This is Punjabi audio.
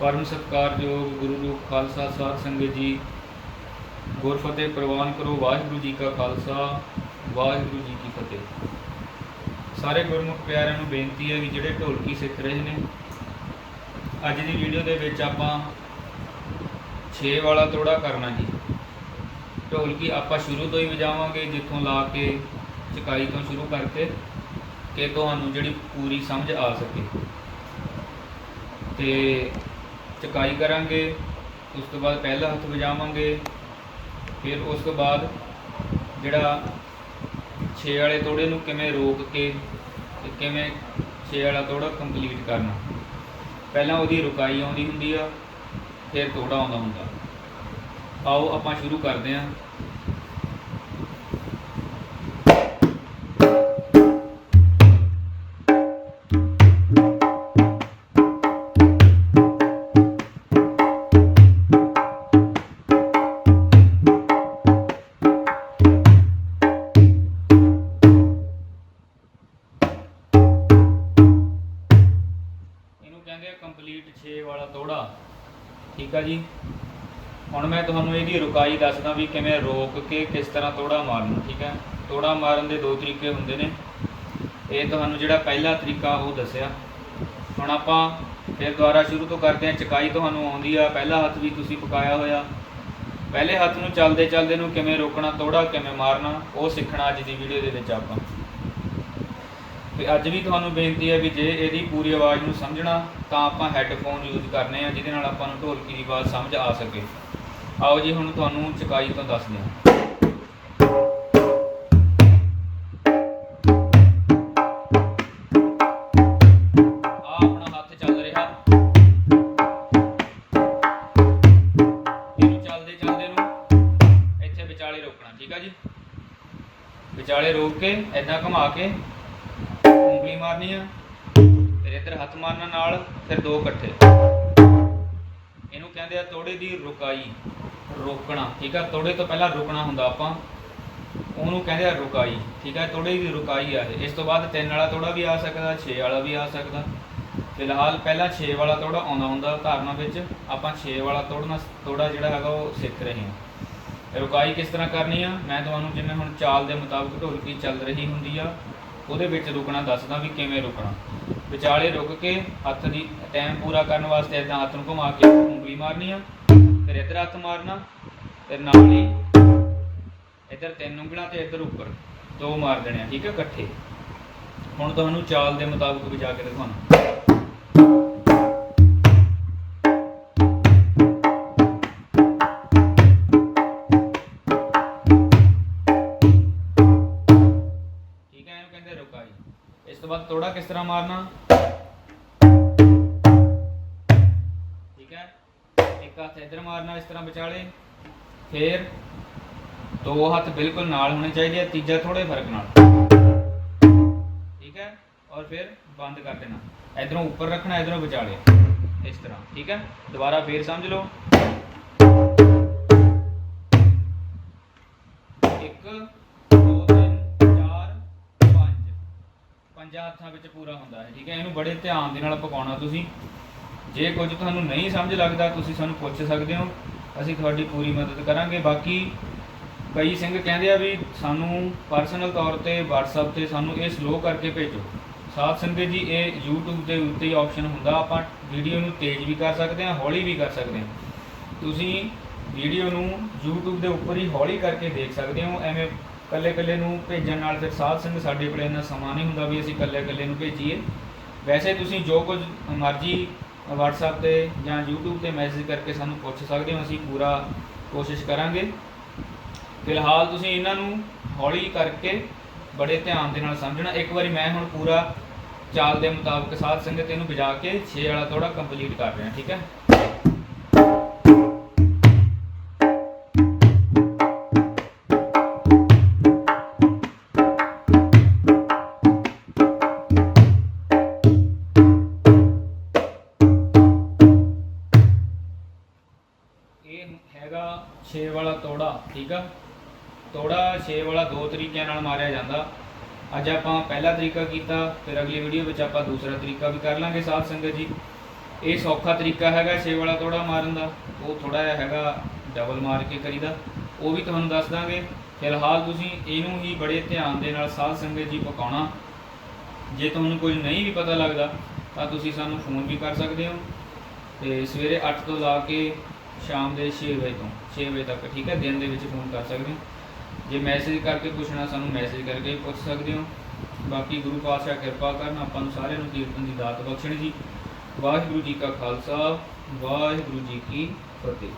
ਪਰਮ ਸਤਿਕਾਰਯੋਗ ਗੁਰੂ ਰੂਪ ਖਾਲਸਾ ਸਾਧ ਸੰਗਤ ਜੀ। ਗੁਰਫਤਿਹ ਪ੍ਰਵਾਨ ਕਰੋ, ਵਾਹਿਗੁਰੂ ਜੀ ਕਾ ਖਾਲਸਾ, ਵਾਹਿਗੁਰੂ ਜੀ ਕੀ ਫਤਿਹ। ਸਾਰੇ ਗੁਰਮੁਖ ਪਿਆਰਿਆਂ ਨੂੰ ਬੇਨਤੀ ਹੈ ਵੀ ਜਿਹੜੇ ਢੋਲਕੀ ਸਿੱਖ ਰਹੇ ਨੇ, ਅੱਜ ਦੀ ਵੀਡੀਓ ਦੇ ਵਿੱਚ ਆਪਾਂ 6 ਵਾਲਾ ਤੋੜਾ ਕਰਨਾ ਜੀ। ਢੋਲਕੀ ਆਪਾਂ ਸ਼ੁਰੂ ਤੋਂ ਹੀ ਵਜਾਵਾਂਗੇ, ਜਿੱਥੋਂ ਲਾ ਕੇ ਚਕਾਈ ਤੋਂ ਸ਼ੁਰੂ ਕਰਕੇ ਕਿ ਤੁਹਾਨੂੰ ਜਿਹੜੀ ਪੂਰੀ ਸਮਝ ਆ ਸਕੇ। ਤੇ ਚਕਾਈ ਕਰਾਂਗੇ, ਉਸ ਤੋਂ ਬਾਅਦ ਪਹਿਲਾ ਹੱਥ ਵਜਾਵਾਂਗੇ, ਫਿਰ ਉਸ ਤੋਂ ਬਾਅਦ ਜਿਹੜਾ 6 ਵਾਲੇ ਤੋੜੇ ਨੂੰ ਕਿਵੇਂ ਰੋਕ ਕੇ ਤੇ ਕਿਵੇਂ 6 ਵਾਲਾ ਤੋੜਾ ਕੰਪਲੀਟ ਕਰਨਾ। ਪਹਿਲਾਂ ਉਹਦੀ ਰੁਕਾਈ ਆਉਂਦੀ ਹੁੰਦੀ ਆ, ਫਿਰ ਤੋੜਾ ਆਉਂਦਾ ਹੁੰਦਾ। ਆਓ ਆਪਾਂ ਸ਼ੁਰੂ ਕਰਦੇ ਹਾਂ। ਕਹਿੰਦੇ ਆ ਕੰਪਲੀਟ 6 ਵਾਲਾ ਤੋੜਾ। ਠੀਕ ਆ ਜੀ? ਹੁਣ ਮੈਂ ਤੁਹਾਨੂੰ ਇਹਦੀ ਰੁਕਾਈ ਦੱਸਦਾ ਵੀ ਕਿਵੇਂ ਰੋਕ ਕੇ ਕਿਸ ਤਰ੍ਹਾਂ ਤੋੜਾ ਮਾਰਨਾ, ਠੀਕ ਹੈ ਤੋੜਾ ਮਾਰਨ ਦੇ ਦੋ ਤਰੀਕੇ ਹੁੰਦੇ ਨੇ। ਇਹ ਤੁਹਾਨੂੰ ਜਿਹੜਾ ਪਹਿਲਾ ਤਰੀਕਾ ਉਹ ਦੱਸਿਆ। ਹੁਣ ਆਪਾਂ ਫਿਰ ਦੁਬਾਰਾ ਸ਼ੁਰੂ ਤੋਂ ਕਰਦੇ ਹਾਂ ਚਕਾਈ ਤੁਹਾਨੂੰ ਆਉਂਦੀ ਆ। ਪਹਿਲਾ ਹੱਥ ਵੀ ਤੁਸੀਂ ਪਕਾਇਆ ਹੋਇਆ। ਪਹਿਲੇ ਹੱਥ ਨੂੰ ਚੱਲਦੇ ਚੱਲਦੇ ਨੂੰ ਕਿਵੇਂ ਰੋਕਣਾ, ਤੋੜਾ, ਕਿਵੇਂ ਮਾਰਨਾ, ਉਹ ਸਿੱਖਣਾ ਅੱਜ ਦੀ ਵੀਡੀਓ ਦੇ ਵਿੱਚ ਆਪਾਂ। ਤੇ ਅੱਜ ਵੀ ਤੁਹਾਨੂੰ ਬੇਨਤੀ ਹੈ ਵੀ ਜੇ ਇਹਦੀ ਪੂਰੀ ਆਵਾਜ਼ ਨੂੰ ਸਮਝਣਾ, ਤਾਂ ਆਪਾਂ ਹੈੱਡਫੋਨ ਯੂਜ਼ ਕਰਨੇ ਆ, ਜਿਹਦੇ ਨਾਲ ਆਪਾਂ ਨੂੰ ਢੋਲਕੀ ਦੀ ਆਵਾਜ਼ ਸਮਝ ਆ ਸਕੇ। ਆਓ ਜੀ, ਹੁਣ ਤੁਹਾਨੂੰ ਚਕਾਈ ਤੋਂ ਦੱਸਦੇ ਹਾਂ ਆ ਆਪਣਾ ਹੱਥ ਚੱਲ ਰਿਹਾ। ਚੱਲਦੇ ਚੱਲਦੇ ਨੂੰ ਇੱਥੇ ਵਿਚਾਲੇ ਰੋਕਣਾ, ਠੀਕ ਆ ਜੀ? ਵਿਚਾਲੇ ਰੋਕ ਕੇ ਐਦਾਂ ਘੁਮਾ ਕੇ ਉਂਗਲੀ ਮਾਰਨੀ ਆ, ਫਿਰ ਇੱਧਰ ਹੱਥ ਮਾਰਨਾ ਨਾਲ ਫਿਰ ਦੋ ਇਕੱਠੇ। ਇਹਨੂੰ ਕਹਿੰਦੇ ਆ ਤੋੜੇ ਦੀ ਰੁਕਾਈ, ਰੋਕਣਾ, ਠੀਕ ਆ? ਤੋੜੇ ਤੋਂ ਪਹਿਲਾਂ ਰੁਕਣਾ ਹੁੰਦਾ ਆਪਾਂ। ਉਹਨੂੰ ਕਹਿੰਦੇ ਆ ਰੁਕਾਈ, ਠੀਕ ਆ? ਤੋੜੇ ਦੀ ਰੁਕਾਈ ਆ ਇਸ ਤੋਂ ਬਾਅਦ ਤਿੰਨ ਵਾਲਾ ਤੋੜਾ ਵੀ ਆ ਸਕਦਾ 6 ਵਾਲਾ ਵੀ ਆ ਸਕਦਾ। ਫਿਲਹਾਲ ਪਹਿਲਾਂ 6 ਵਾਲਾ ਤੋੜਾ ਆਉਂਦਾ ਹੁੰਦਾ ਧਾਰਨਾ ਵਿੱਚ, ਆਪਾਂ 6 ਵਾਲਾ ਤੋੜਨਾ, ਤੋੜਾ ਜਿਹੜਾ ਹੈਗਾ ਉਹ ਸਿੱਖ ਰਹੇ ਹਾਂ। ਰੁਕਾਈ ਕਿਸ ਤਰ੍ਹਾਂ ਕਰਨੀ ਆ? ਮੈਂ ਤੁਹਾਨੂੰ ਜਿਵੇਂ ਹੁਣ ਚਾਲ ਦੇ ਮੁਤਾਬਕ ਢੋਲਕੀ ਚੱਲ ਰਹੀ ਹੁੰਦੀ ਆ ਉਹਦੇ ਵਿੱਚ ਰੁਕਣਾ, ਦੱਸਦਾ ਵੀ ਕਿਵੇਂ ਰੁਕਣਾ। ਵਿਚਾਲੇ ਰੁਕ ਕੇ ਹੱਥ ਦੀ ਟਾਈਮ ਪੂਰਾ ਕਰਨ ਵਾਸਤੇ ਇਦਾਂ ਹੱਥ ਨੂੰ ਘੁਮਾ ਕੇ ਉਂਗਲੀ ਮਾਰਨੀ ਆ, ਫਿਰ ਇੱਧਰ ਹੱਥ ਮਾਰਨਾ, ਫਿਰ ਨਾਲ ਹੀ ਇੱਧਰ ਤਿੰਨ ਉਂਗਲਾਂ ਤੇ ਇੱਧਰ ਉੱਪਰ, ਦੋ ਮਾਰ ਦੇਣੇ ਆ, ਠੀਕ ਹੈ ਇਕੱਠੇ। ਹੁਣ ਤੁਹਾਨੂੰ ਚਾਲ ਦੇ ਮੁਤਾਬਕ ਵਜਾ ਕੇ ਦਿਖਾਉਣਾ। ਤੋਂ ਬਾਅਦ ਤੋੜਾ ਕਿਸ ਤਰ੍ਹਾਂ ਮਾਰਨਾ? ਠੀਕ ਹੈ? ਇੱਕ ਹੱਥ ਇੱਧਰ ਮਾਰਨਾ, ਇਸ ਤਰ੍ਹਾਂ ਵਿਚਾਲੇ ਫਿਰ ਦੋ ਹੱਥ ਬਿਲਕੁਲ ਨਾਲ ਹੋਣੇ ਚਾਹੀਦੇ ਆ, ਤੀਜਾ ਥੋੜੇ ਫ਼ਰਕ ਨਾਲ। ਠੀਕ ਹੈ? ਔਰ ਫਿਰ ਬੰਦ ਕਰ ਦੇਣਾ। ਇਧਰੋਂ ਉੱਪਰ ਰੱਖਣਾ, ਇਧਰੋਂ ਵਿਚਾਲੇ ਇਸ ਤਰ੍ਹਾਂ, ਠੀਕ ਹੈ? ਦੁਬਾਰਾ ਫੇਰ ਸਮਝ ਲਓ। ਇੱਕ ਪੰਜਾਂ ਹੱਥਾਂ ਵਿੱਚ ਪੂਰਾ ਹੁੰਦਾ ਹੈ, ਠੀਕ ਹੈ? ਇਹਨੂੰ ਬੜੇ ਧਿਆਨ ਦੇ ਨਾਲ ਪਕਾਉਣਾ ਤੁਸੀਂ। ਜੇ ਕੁਝ ਤੁਹਾਨੂੰ ਨਹੀਂ ਸਮਝ ਲੱਗਦਾ, ਤੁਸੀਂ ਸਾਨੂੰ ਪੁੱਛ ਸਕਦੇ ਹੋ। ਅਸੀਂ ਤੁਹਾਡੀ ਪੂਰੀ ਮਦਦ ਕਰਾਂਗੇ। ਬਾਕੀ ਕਈ ਸਿੰਘ ਕਹਿੰਦੇ ਆ ਵੀ ਸਾਨੂੰ ਪਰਸਨਲ ਤੌਰ ਤੇ, WhatsApp ਤੇ ਸਾਨੂੰ ਇਹ ਸਲੋ ਕਰਕੇ ਭੇਜੋ। ਸਾਥ ਸੰਗਤ ਜੀ, ਇਹ YouTube ਦੇ ਉੱਤੇ ਹੀ ਆਪਸ਼ਨ ਹੁੰਦਾ। ਆਪਾਂ ਵੀਡੀਓ ਨੂੰ ਤੇਜ਼ ਵੀ ਕਰ ਸਕਦੇ ਹਾਂ, ਹੌਲੀ ਵੀ ਕਰ ਸਕਦੇ ਹਾਂ। ਤੁਸੀਂ ਵੀਡੀਓ ਨੂੰ YouTube ਦੇ ਉੱਪਰ ਹੀ ਹੌਲੀ ਕਰਕੇ ਦੇਖ ਸਕਦੇ ਹੋ। ਐਵੇਂ ਕੱਲੇ ਕੱਲੇ ਨੂੰ ਭੇਜਣ ਨਾਲ ਫਿਰ ਸਾਧ ਸੰਗਤ ਸਾਡੇ ਕੋਲ ਇੰਨਾ ਸਮਾਂ ਨਹੀਂ ਹੁੰਦਾ ਵੀ ਅਸੀਂ ਕੱਲੇ ਕੱਲੇ ਨੂੰ ਭੇਜੀਏ। ਵੈਸੇ ਤੁਸੀਂ ਜੋ ਕੁਝ ਮਰਜ਼ੀ WhatsApp ਤੇ ਜਾਂ YouTube ਤੇ ਮੈਸੇਜ ਕਰਕੇ ਸਾਨੂੰ ਪੁੱਛ ਸਕਦੇ ਹੋ, ਅਸੀਂ ਪੂਰਾ ਕੋਸ਼ਿਸ਼ ਕਰਾਂਗੇ। ਫਿਲਹਾਲ ਤੁਸੀਂ ਇਹਨਾਂ ਨੂੰ ਹੌਲੀ ਕਰਕੇ ਬੜੇ ਧਿਆਨ ਦੇ ਨਾਲ ਸਮਝਣਾ। ਇੱਕ ਵਾਰੀ ਮੈਂ ਹੁਣ ਪੂਰਾ ਚਾਲ ਦੇ ਮੁਤਾਬਕ ਸਾਧ ਸੰਗਤ ਇਹਨੂੰ ਵਜਾ ਕੇ 6 ਵਾਲਾ ਥੋੜਾ ਕੰਪਲੀਟ ਕਰ ਰਿਹਾ, ਠੀਕ ਹੈ? ਠੀਕ ਆ? ਤੋੜਾ 6 ਵਾਲਾ ਦੋ ਤਰੀਕਿਆਂ ਨਾਲ ਮਾਰਿਆ ਜਾਂਦਾ। ਅੱਜ ਆਪਾਂ ਪਹਿਲਾ ਤਰੀਕਾ ਕੀਤਾ, ਫਿਰ ਅਗਲੀ ਵੀਡੀਓ ਵਿੱਚ ਆਪਾਂ ਦੂਸਰਾ ਤਰੀਕਾ ਵੀ ਕਰ ਲਾਂਗੇ ਸਾਧ ਸੰਗਤ ਜੀ। ਇਹ ਸੌਖਾ ਤਰੀਕਾ ਹੈਗਾ ਛੇ ਵਾਲਾ ਤੋੜਾ ਮਾਰਨ ਦਾ। ਉਹ ਥੋੜਾ ਜਿਹਾ ਹੈਗਾ ਡਬਲ ਮਾਰ ਕੇ ਕਰੀਦਾ। ਉਹ ਵੀ ਤੁਹਾਨੂੰ ਦੱਸ ਦਾਂਗੇ। ਫਿਲਹਾਲ ਤੁਸੀਂ ਇਹਨੂੰ ਹੀ ਬੜੇ ਧਿਆਨ ਦੇ ਨਾਲ ਸਾਧ ਸੰਗਤ ਜੀ ਪਕਾਉਣਾ। ਜੇ ਤੁਹਾਨੂੰ ਕੁਝ ਨਹੀਂ ਵੀ ਪਤਾ ਲੱਗਦਾ, ਤਾਂ ਤੁਸੀਂ ਸਾਨੂੰ ਫੋਨ ਵੀ ਕਰ ਸਕਦੇ ਹੋ। ਤੇ ਸਵੇਰੇ 8 ਤੋਂ ਲਾ ਕੇ ਸ਼ਾਮ ਦੇ 6 ਵਜੇ ਤੋਂ 6 ਵਜੇ ਤੱਕ, ਠੀਕ ਹੈ? ਦਿਨ ਦੇ ਵਿੱਚ ਫੋਨ ਕਰ ਸਕਦੇ ਹੋ। ਜੇ ਮੈਸੇਜ ਕਰਕੇ ਪੁੱਛਣਾ, ਸਾਨੂੰ ਮੈਸੇਜ ਕਰਕੇ ਪੁੱਛ ਸਕਦੇ ਹੋ। ਬਾਕੀ ਗੁਰੂ ਪਾਤਸ਼ਾਹ ਕਿਰਪਾ ਕਰਨ, ਆਪਾਂ ਨੂੰ ਸਾਰਿਆਂ ਨੂੰ ਕੀਰਤਨ ਦੀ ਦਾਤ ਬਖਸ਼ਣ ਜੀ। ਵਾਹਿਗੁਰੂ ਜੀ ਕਾ ਖਾਲਸਾ, ਵਾਹਿਗੁਰੂ ਜੀ ਕੀ ਫਤਿਹ।